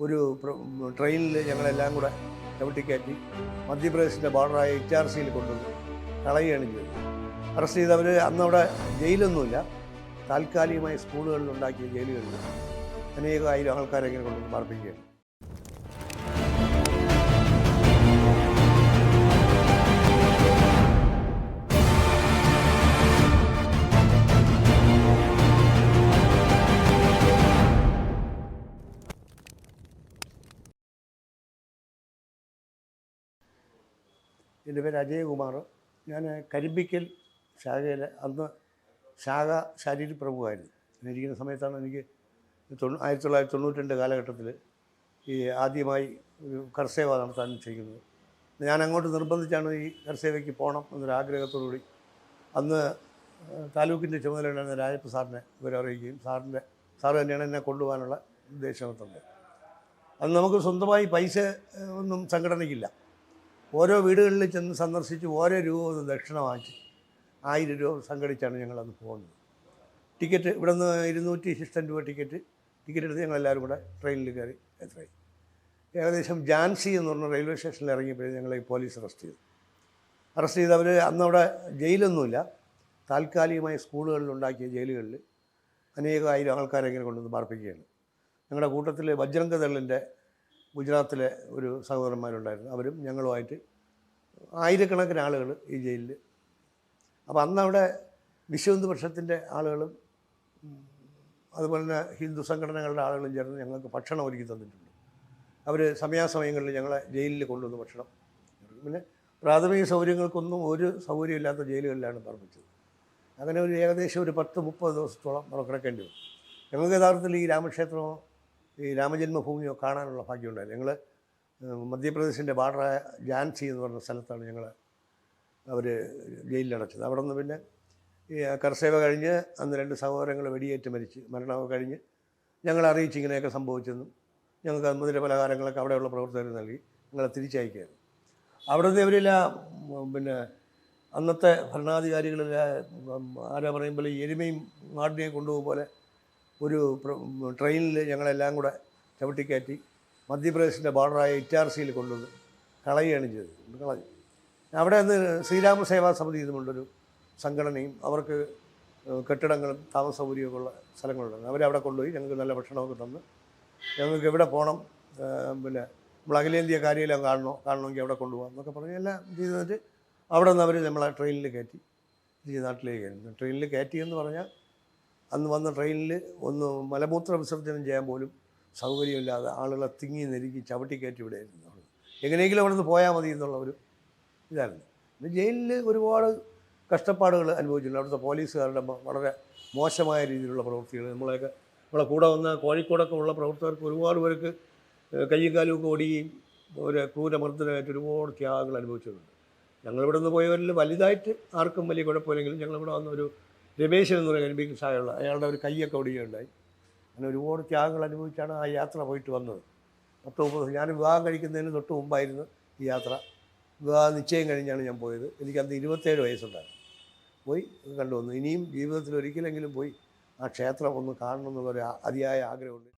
ഒരു ട്രെയിനിൽ ഞങ്ങളെല്ലാം കൂടെ ചവിട്ടിക്കയറ്റി മധ്യപ്രദേശിന്റെ ബോർഡറായ എച്ച് ആർ സിയിൽ കൊണ്ടുവന്നു. കളയുകയാണ് ചെയ്തത്. അറസ്റ്റ് ചെയ്തവർ അന്നവിടെ ജയിലൊന്നുമില്ല. താൽക്കാലികമായി സ്കൂളുകളിൽ ഉണ്ടാക്കിയ ജയിലുകളിൽ അനേകായിരം ആൾക്കാരെങ്ങനെ കൊണ്ടുവന്ന് പാർപ്പിക്കുകയാണ്. എന്റെ പേര് അജയകുമാർ. ഞാൻ കരിമ്പിക്കൽ ശാഖയിൽ അന്ന് ശാഖ ശാരീരിക പ്രഭുവായിരുന്നു ഞാൻ ഇരിക്കുന്ന സമയത്താണ് എനിക്ക് തൊണ്ണൂ ആയിരത്തി തൊള്ളായിരത്തി തൊണ്ണൂറ്റി രണ്ട് കാലഘട്ടത്തിൽ ഈ ആദ്യമായി ഒരു കർസേവ നടത്താൻ ചെയ്യുന്നത് ഞാൻ അങ്ങോട്ട് നിർബന്ധിച്ചാണ് ഈ കർസേവയ്ക്ക് പോകണം എന്നൊരു ആഗ്രഹത്തോടുകൂടി അന്ന് താലൂക്കിന്റെ ചുമതലയുണ്ടായിരുന്ന രാജപ്പ സാറിനെ ഇവരെ അറിയിക്കുകയും സാറിന്റെ സാറ് തന്നെയാണ് എന്നെ കൊണ്ടുപോകാനുള്ള ഉദ്ദേശം തന്നത് അന്ന് നമുക്ക് സ്വന്തമായി പൈസ ഒന്നും സംഘടനയ്ക്കില്ല. ഓരോ വീടുകളിൽ ചെന്ന് സന്ദർശിച്ച് ഓരോ രൂപ ഒന്ന് ദക്ഷിണ വാങ്ങിച്ച് ആയിരം രൂപ സംഘടിച്ചാണ് ഞങ്ങളന്ന് പോകുന്നത്. ടിക്കറ്റ് ഇവിടെ നിന്ന് ഇരുന്നൂറ്റി ശിഷ്ടൻ രൂപ ടിക്കറ്റ് ടിക്കറ്റ് എടുത്ത് ഞങ്ങൾ എല്ലാവരും കൂടെ ട്രെയിനിൽ കയറി എത്രയായി ഏകദേശം ജാൻസി എന്ന് പറഞ്ഞ റെയിൽവേ സ്റ്റേഷനിൽ ഇറങ്ങിയപ്പോഴേ ഞങ്ങളെ പോലീസ് അറസ്റ്റ് ചെയ്തു. അറസ്റ്റ് ചെയ്ത് അവർ അന്നവിടെ ജയിലൊന്നുമില്ല താൽക്കാലികമായി സ്കൂളുകളിൽ ഉണ്ടാക്കിയ ജയിലുകളിൽ അനേകായിരം ആൾക്കാരെ ഇങ്ങനെ കൊണ്ടുവന്ന് പാർപ്പിക്കുകയാണ്. ഞങ്ങളുടെ കൂട്ടത്തിൽ ബജ്രംഗ ഗുജറാത്തിലെ ഒരു സഹോദരന്മാരുണ്ടായിരുന്നു. അവരും ഞങ്ങളുമായിട്ട് ആയിരക്കണക്കിന് ആളുകൾ ഈ ജയിലിൽ അപ്പോൾ അന്നവിടെ വിശ്വഹിന്ദു പക്ഷത്തിന്റെ ആളുകളും അതുപോലെ തന്നെ ഹിന്ദു സംഘടനകളുടെ ആളുകളും ചേർന്ന് ഞങ്ങൾക്ക് ഭക്ഷണം ഒരുക്കി തന്നിട്ടുണ്ട്. അവർ സമയാസമയങ്ങളിൽ ഞങ്ങളെ ജയിലിൽ കൊണ്ടുവന്ന് ഭക്ഷണം. പിന്നെ പ്രാഥമിക സൗകര്യങ്ങൾക്കൊന്നും ഒരു സൗകര്യമില്ലാത്ത ജയിലുകളിലാണ് പാർപ്പിച്ചത് അങ്ങനെ ഒരു ഏകദേശം ഒരു പത്ത് മുപ്പത് ദിവസത്തോളം അവിടെ കിടക്കേണ്ടി വന്നു. ഞങ്ങൾക്ക് യഥാർത്ഥത്തിൽ ഈ രാമക്ഷേത്രമോ ഈ രാമജന്മഭൂമിയോ കാണാനുള്ള ഭാഗ്യമുണ്ടായി ഞങ്ങൾ മധ്യപ്രദേശിന്റെ ബാർഡറായ ജാൻസി എന്ന് പറഞ്ഞ സ്ഥലത്താണ് ഞങ്ങൾ അവർ ജയിലിലടച്ചത്. അവിടെ നിന്ന് പിന്നെ ഈ കർസേവ കഴിഞ്ഞ് അന്ന് രണ്ട് സഹോദരങ്ങൾ വെടിയേറ്റ് മരിച്ച് മരണമൊക്കെ കഴിഞ്ഞ് ഞങ്ങൾ അറിയിച്ച് ഇങ്ങനെയൊക്കെ സംഭവിച്ചെന്നും ഞങ്ങൾക്ക് മുതിര പലഹാരങ്ങളൊക്കെ അവിടെയുള്ള പ്രവർത്തകർ നൽകി ഞങ്ങളെ തിരിച്ചയക്കുകയായിരുന്നു. അവിടെ നിന്ന് ഇവരെല്ലാം പിന്നെ അന്നത്തെ ഭരണാധികാരികളിലെ ആരാ പറയുമ്പോൾ എരുമയും നാടിനെയും കൊണ്ടുപോകും പോലെ ഒരു ട്രെയിനിൽ ഞങ്ങളെല്ലാം കൂടെ ചവിട്ടിക്കയറ്റി മധ്യപ്രദേശിന്റെ ബോർഡറായ എച്ച് ആർ സിയിൽ കൊണ്ടുവന്ന് കളയുകയാണ് ചെയ്തത്. കളഞ്ഞു. അവിടെ നിന്ന് ശ്രീരാമ സേവാ സമിതി എന്നുമുള്ളൊരു സംഘടനയും അവർക്ക് കെട്ടിടങ്ങളും താമസ സൗകര്യമൊക്കെ ഉള്ള സ്ഥലങ്ങളുണ്ടായിരുന്നു അവരവിടെ കൊണ്ടുപോയി ഞങ്ങൾക്ക് നല്ല ഭക്ഷണമൊക്കെ തന്ന് ഞങ്ങൾക്ക് എവിടെ പോകണം പിന്നെ നമ്മൾ അഖിലേന്ത്യ കാര്യമെല്ലാം കാണണോ കാണണമെങ്കിൽ അവിടെ കൊണ്ടുപോകാം എന്നൊക്കെ പറഞ്ഞ് എല്ലാം ചെയ്തിട്ട് അവിടെ നിന്ന് അവർ നമ്മളെ ട്രെയിനിൽ കയറ്റി തിരിച്ച് നാട്ടിലേക്ക് ട്രെയിനിൽ കയറ്റി എന്ന് പറഞ്ഞാൽ അന്ന് വന്ന ട്രെയിനിൽ ഒന്ന് മലമൂത്ര വിസർജനം ചെയ്യാൻ പോലും സൗകര്യമില്ലാതെ ആളുകളെ തിങ്ങി നെരുക്കി ചവിട്ടി കയറ്റി അവിടെ. എങ്ങനെയെങ്കിലും അവിടെ നിന്ന് പോയാൽ മതി എന്നുള്ള ഒരു ഇതായിരുന്നു. പിന്നെ ജയിലിൽ ഒരുപാട് കഷ്ടപ്പാടുകൾ അനുഭവിച്ചിട്ടുണ്ട്. അവിടുത്തെ പോലീസുകാരുടെ വളരെ മോശമായ രീതിയിലുള്ള പ്രവൃത്തികൾ നമ്മളെയൊക്കെ നമ്മളെ കൂടെ വന്ന കോഴിക്കോടൊക്കെ ഉള്ള പ്രവർത്തകർക്ക് ഒരുപാട് പേർക്ക് കയ്യും കാലും ഒക്കെ ഓടുകയും ഒരു ക്രൂരമർദ്ദനമായിട്ട് ഒരുപാട് ത്യാഗങ്ങൾ അനുഭവിച്ചിട്ടുണ്ട്. ഞങ്ങളിവിടെ നിന്ന് പോയവരിൽ വലുതായിട്ട് ആർക്കും വലിയ കുഴപ്പമില്ലെങ്കിലും ഞങ്ങളിവിടെ വന്ന ഒരു രമേശൻ എന്ന് പറയുന്ന കരിമ്പീൻ സായുള്ള അയാളുടെ ഒരു കൈയൊക്കെ ഒടിയുണ്ടായി അങ്ങനെ ഒരുപാട് ത്യാഗങ്ങൾ അനുഭവിച്ചാണ് ആ യാത്ര പോയിട്ട് വന്നത്. പത്ത് മുപ്പത് ഞാൻ വിവാഹം കഴിക്കുന്നതിന് തൊട്ട് മുമ്പായിരുന്നു ഈ യാത്ര. വിവാഹ നിശ്ചയം കഴിഞ്ഞാണ് ഞാൻ പോയത്. എനിക്ക് അന്ന് ഇരുപത്തേഴ് വയസ്സുണ്ടായിരുന്നു. പോയി കണ്ടു വന്നു. ഇനിയും ജീവിതത്തിൽ ഒരിക്കലെങ്കിലും പോയി ആ ക്ഷേത്രം ഒന്ന് കാണണം എന്നുള്ളൊരു അതിയായ ആഗ്രഹമുണ്ട്.